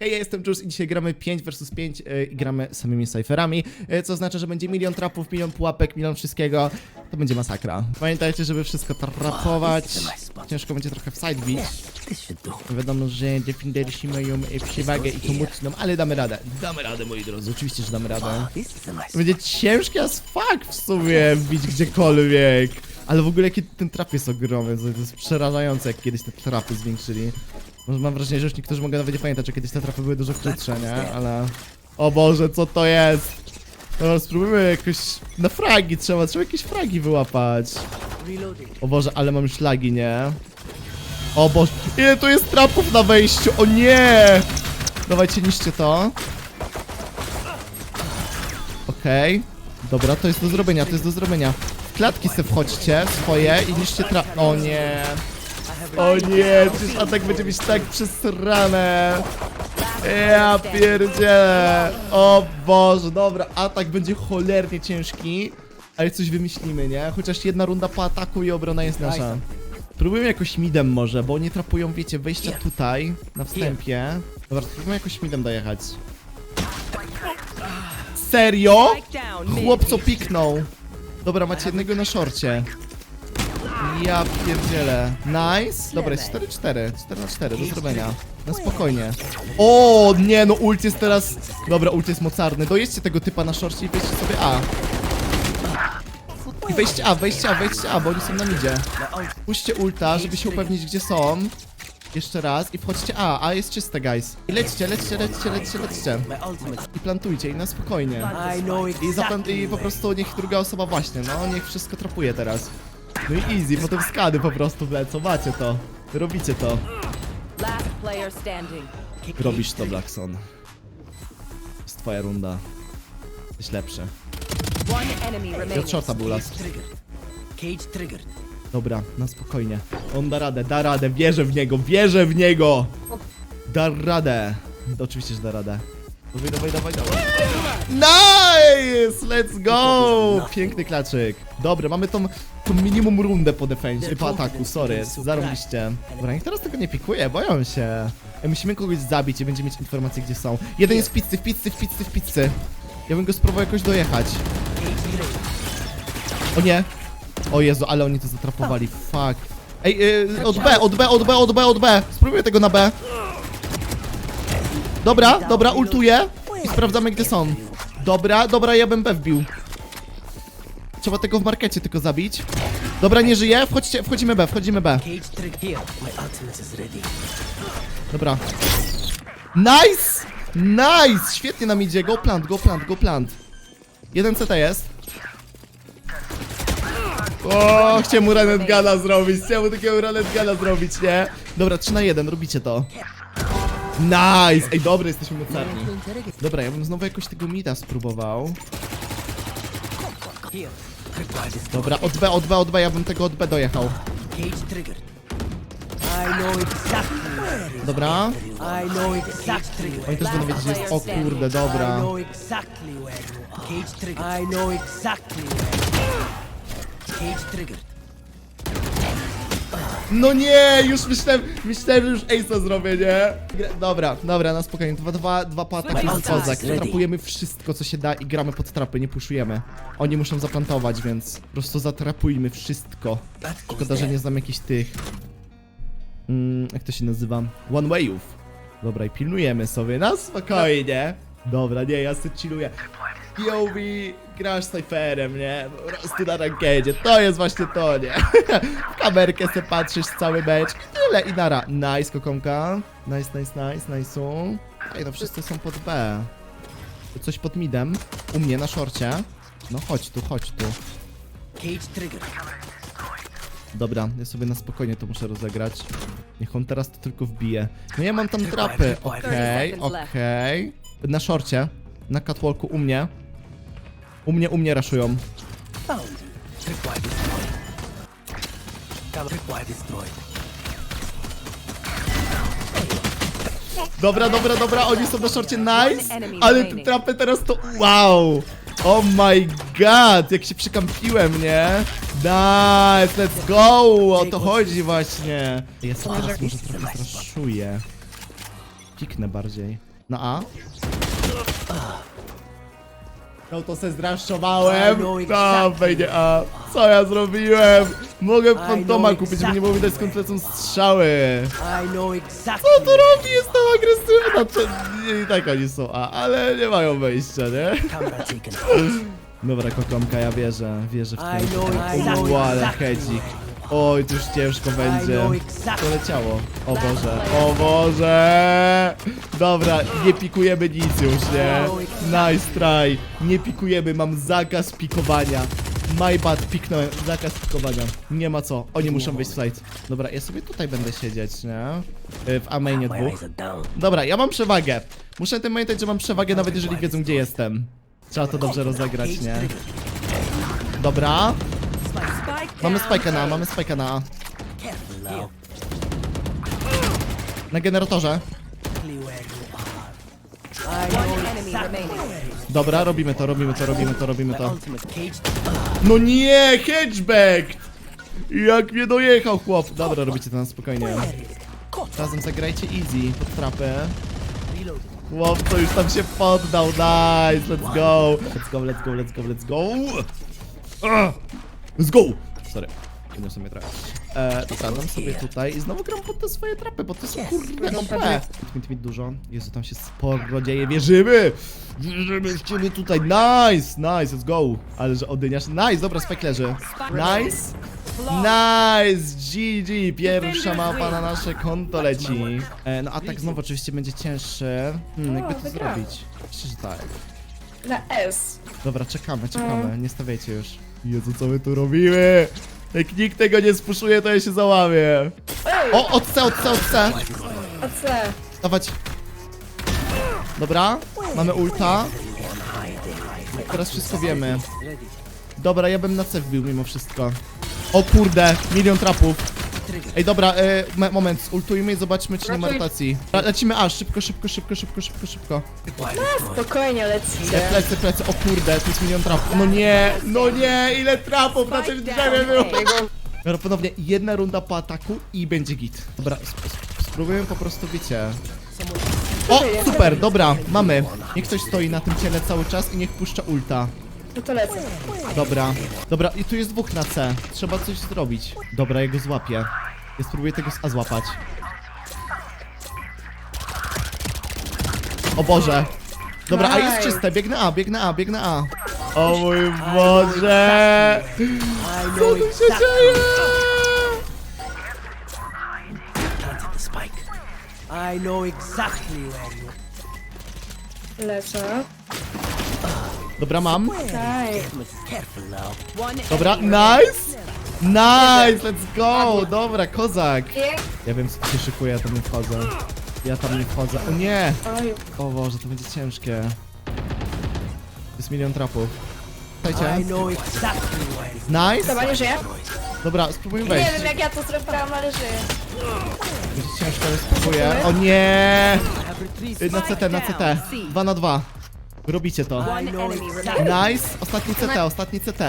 Hej, ja jestem Jules i dzisiaj gramy 5 vs 5 e, i gramy samymi cyferami, e, co oznacza, że będzie milion trapów, milion pułapek, milion wszystkiego. To będzie masakra. Pamiętajcie, żeby wszystko trapować. Ciężko będzie trochę w side bić. Wiadomo, że defendersi mają e, przewagę i to mocną, ale damy radę. Damy radę, moi drodzy, oczywiście, że damy radę. Będzie ciężkie as fuck w sumie wbić gdziekolwiek. Ale w ogóle jaki ten trap jest ogromny, to jest przerażające jak kiedyś te trapy zwiększyli. Mam wrażenie, że już niektórzy mogą nawet nie pamiętać, że kiedyś te trapy były dużo krótsze, nie? Ale... O Boże, co to jest? Dobra, spróbujmy jakoś... Na fragi trzeba, trzeba jakieś fragi wyłapać. O Boże, ale mam już lagi, nie? O Boże, ile tu jest trapów na wejściu, o nie! Dawajcie, niszcie to. Okej. Dobra, to jest do zrobienia, to jest do zrobienia. Klatki se wchodźcie, swoje i niszcie tra... O nie! O nie, przecież atak będzie mieć tak przesrane. Ja pierdzielę. O Boże, dobra, atak będzie cholernie ciężki. Ale coś wymyślimy, nie? Chociaż jedna runda po ataku i obrona jest nasza. Spróbujmy jakoś midem może, bo nie trapują, wiecie, wejścia tutaj, na wstępie. Dobra, spróbujmy jakoś midem dojechać. Serio? Chłop co piknął. Dobra, macie jednego na szorcie. Ja pierdzielę. Nice. Dobra, jest 4-4. 4 na 4 do zrobienia. Na spokojnie. O, nie, no ult jest teraz... Dobra, ult jest mocarny. Dojedźcie tego typa na szorcie i wejdźcie sobie A. I wejdźcie A, wejdźcie A, wejdźcie A, bo oni są na midzie. Puśćcie ulta, żeby się upewnić, gdzie są. Jeszcze raz i wchodźcie A, A jest czyste, guys. I lećcie, lećcie, lećcie, lećcie, lećcie. I plantujcie, i na spokojnie. I, zaplan- I po prostu niech druga osoba właśnie, no, niech wszystko trapuje teraz. No i easy, potem skady po prostu wlecą, macie to. Robicie to. Last player standing. Robisz to, Blackson. Jest twoja runda. Jesteś lepszy. One enemy remaining. był last. Trigger. Cage triggered. Dobra, na spokojnie. On da radę, da radę, wierzę w niego, wierzę w niego! Da radę. Oczywiście, że da radę. Dawaj, dawaj, dawaj, dawaj. Nice! Let's go! Piękny klaczyk. Dobra, mamy tą, tą minimum rundę po defensie, po ataku, sorry, zarobiście. Dobra, niech teraz tego nie pikuje, boją się. Ej, musimy kogoś zabić i będzie mieć informacje, gdzie są. Jeden jest w pizzy, w pizzy, w pizzy, w pizzy. Ja bym go spróbował jakoś dojechać. O nie! O Jezu, ale oni to zatrapowali, fuck. Ej, yy, od B, od B, od B, od B, od B. Spróbuję tego na B. Dobra, dobra, ultuję i sprawdzamy gdzie są. Dobra, dobra, ja bym B wbił. Trzeba tego w markecie tylko zabić. Dobra, nie żyje, wchodźcie, wchodzimy B, wchodzimy B. Dobra. Nice! Nice! Świetnie nam idzie, go plant, go plant, go plant. Jeden CT jest. O, chciałem mu Renet Gana zrobić, chciałem mu takiego Renet Gana zrobić, nie? Dobra, 3 na 1, robicie to. Nice! Ej, dobry, jesteśmy mocarni. Dobra, ja bym znowu jakoś tego mida spróbował. Dobra, od B, od B, od B, ja bym tego od B dojechał. Dobra. Oni też będą wiedzieć, że jest... O kurde, dobra. Cage triggered. No nie, już myślałem, myślałem, że już Ace'a zrobię, nie? Dobra, dobra, na spokojnie, dwa, dwa, dwa z ultimate kozak. Trapujemy wszystko, co się da i gramy pod trapy, nie puszujemy. Oni muszą zaplantować, więc po prostu zatrapujmy wszystko. Szkoda, że nie znam jakichś tych... Mm, jak to się nazywa? One wayów. Dobra, i pilnujemy sobie, na spokojnie. Dobra, nie, ja sobie chilluję. POV, grasz z Cypherem, nie? Po prostu na rankedzie, to jest właśnie to, nie? w kamerkę se patrzysz cały mecz i tyle, i nara. Nice, kokonka. Nice, nice, nice, nice. Ej, no wszyscy są pod B. Coś pod midem, u mnie na szorcie. No chodź tu, chodź tu. Cage triggered. Dobra, ja sobie na spokojnie to muszę rozegrać. Niech on teraz to tylko wbije. No ja mam tam trapy. Okej, okej. Na szorcie. Na catwalku u mnie. U mnie, u mnie raszują. Dobra, dobra, dobra, oni są na szorcie, nice! Ale te trapy teraz to... Wow! Oh my god, jak się przykampiłem, nie? Nice, let's go! O to chodzi właśnie. Ja sobie teraz może trochę straszuję. Piknę bardziej. Na A? No to se zdraszczowałem. Tam wejdzie A. Co ja zrobiłem? Mogę fantoma kupić, bo nie było widać skąd lecą strzały. Co to robi? Jest tam agresywna. Cze- I tak oni są A, ale nie mają wejścia, nie? Dobra, kokomka, ja wierzę. Wierzę w to. O, ale hedzik. Oj, to już ciężko będzie. Poleciało. O Boże, o Boże! Dobra, nie pikujemy nic już, nie? Nice try. Nie pikujemy, mam zakaz pikowania. My bad, piknąłem. Zakaz pikowania. Nie ma co. Oni muszą wejść w site. Dobra, ja sobie tutaj będę siedzieć, nie? Y, W amainie dwóch. Dobra, ja mam przewagę. Muszę tym pamiętać, że mam przewagę nawet jeżeli wiedzą gdzie jestem. Trzeba to dobrze rozegrać, nie? Dobra. Mamy down. spajka na A, mamy spajka na A. Na generatorze. One enemy remaining. Dobra, robimy to, robimy to, robimy to, robimy My to. No nie, hatchback! Jak mnie dojechał chłop. Dobra, robicie to na spokojnie. Razem zagrajcie easy pod trapę. Reloading. Chłopco już tam się poddał, nice, let's go. Let's go, let's go, let's go, let's go. Ah, Let's go! Sorry, podniosłem mnie trochę. E, dam sobie tutaj i znowu gram pod te swoje trapy, bo to jest kurde OP. Mit, mit dużo. Jezu, tam się sporo dzieje, wierzymy! Wierzymy w ciebie tutaj, nice, nice, let's go. Ale że odyniasz, nice, dobra, spek leży. Nice. Nice! GG! Pierwsza mapa na nasze konto leci. E, no a tak znowu oczywiście będzie cięższy. Hmm, jakby to zrobić? Myślę, że tak. Na S. Dobra, czekamy, czekamy. Nie stawiajcie już. Jezu, co my tu robimy? Jak nikt tego nie spuszuje, to ja się załamię. O, od C, od C, od C. A C. Dawać. Dobra, mamy ulta. Teraz wszystko wiemy. Dobra, ja bym na C wbił mimo wszystko. O kurde, milion trapów. Ej, dobra, e, me- moment, ultujmy i zobaczmy, czy nie ma Ratuj. rotacji. Le- Lecimy A, szybko, szybko, szybko, szybko, szybko, szybko. Spokojnie E, lecicie. plecy, plecy, o kurde, tu jest milion trapów. No nie, no nie, ile trapów na tym drzewie było. Dobra, ponownie jedna runda po ataku i będzie git. Dobra, sp sp spróbujemy po prostu, wiecie... O, super, dobra, mamy. Niech ktoś stoi na tym ciele cały czas i niech puszcza ulta. No to lecę. Dobra, dobra, i tu jest dwóch na C. Trzeba coś zrobić. Dobra, ja go złapię. Ja spróbuję tego z A złapać. O Boże. Dobra, a jest czyste, biegnę A, biegnę A, biegnę A. O mój Boże! Co tu się dzieje? Planted the spike. I know exactly where you. Lecę. Dobra, mam. Dobra, nice! Nice, let's go! Dobra, kozak. Nie. Ja wiem, co tu się szykuje, ja tam nie wchodzę. Ja tam nie wchodzę. O nie! O Boże, to będzie ciężkie. Jest milion trapów. Słuchajcie. Nice! Chyba nie żyje? Dobra, spróbujmy Nie wejść. wiem jak ja to zrobiłam, ale żyję. Będzie ciężko, ale spróbuję. O nie! Na CT, na CT. Dwa na dwa. Robicie to. Nice! Ostatni CT, ostatni CT.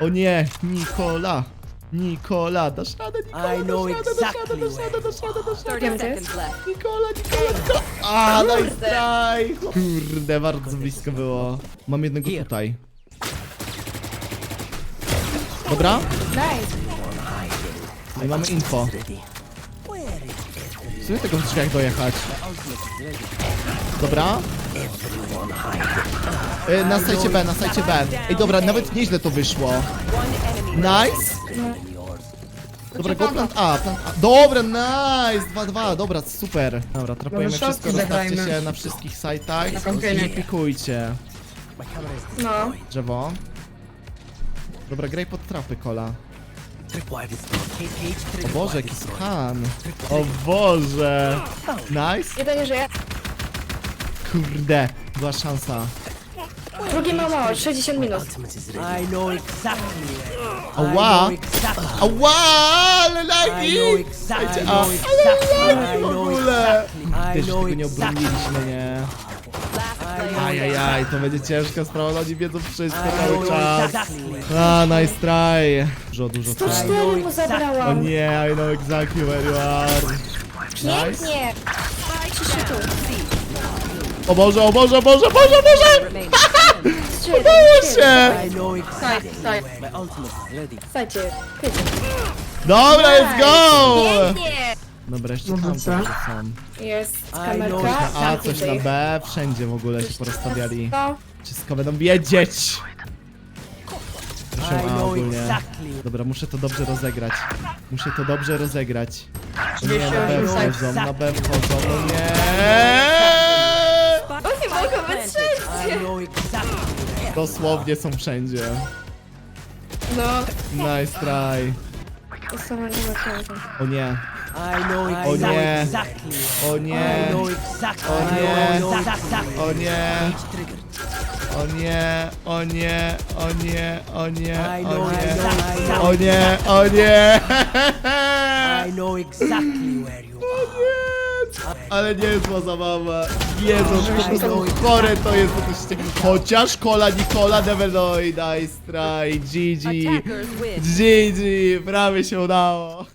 O nie! Nikola! Nikola! Dasz radę, Nikola! I know dasz radę, dasz radę, exactly dasz radę, dasz radę, dasz radę. 30 Wiem, gdzie jest. seconds left. Nikola, Nikola, Nikola! A, nice try! Kurde, bardzo blisko było. Mam jednego tutaj. Dobra? Nice. No i mamy info. W sumie tego w drzwiach dojechać. Dobra. Y, na sajcie B, na sajcie B. Ej, dobra, nawet nieźle to wyszło. Nice. Dobra, go plant A, plant A. Dobra, nice! 2-2, dobra, super. Dobra, trapujemy wszystko, shotki rozstawcie zagrajmy. się na wszystkich sajtach. Na. Nie pikujcie. No. Drzewo. Dobra, graj pod trapy, kola. O. Boże, jaki skan. O Boże. Nice. Jeden żyje. Kurde, była szansa. Drugi ma mało, 60 minut. I know exactly. Ała. Ała, ale lagi! exactly. Ale lagi w ogóle! Też tego nie obroniliśmy, nie? Ajajaj, to będzie ciężka sprawa, oni wiedzą wszystko cały czas. A, nice try. Dużo, dużo try. 104 mu O zabrałam. nie, I know exactly where you are. Pięknie! Przyszły tu. O Boże, o Boże, o Boże, o Boże, o Boże! Udało się! Dobra, let's go! Pięknie! Dobra, jeszcze No tam bo co? są. Jest kamerka. know A, tam coś na. B, wszędzie w ogóle się porozstawiali. Wszystko będą wiedzieć! Proszę A ogólnie. Dobra, muszę to dobrze rozegrać. Muszę to dobrze rozegrać. Nie, na B wchodzą, na B wchodzą, no nie! Mogą być wszędzie. I know exactly. Dosłownie są wszędzie. No, Nice try. to są nie ma kamerki. O nie, I know O nie. exactly. o nie. O nie. I know exactly. o nie, Cage triggered. o nie, o nie, o nie, o nie, I o know nie, o nie, o nie. I know exactly where you are. Ale niezła zabawa. Jezu, po prostu chore to jest, to się... Chociaż Kola Nikola Nevernoid, nice try, GG. GG, prawie się udało.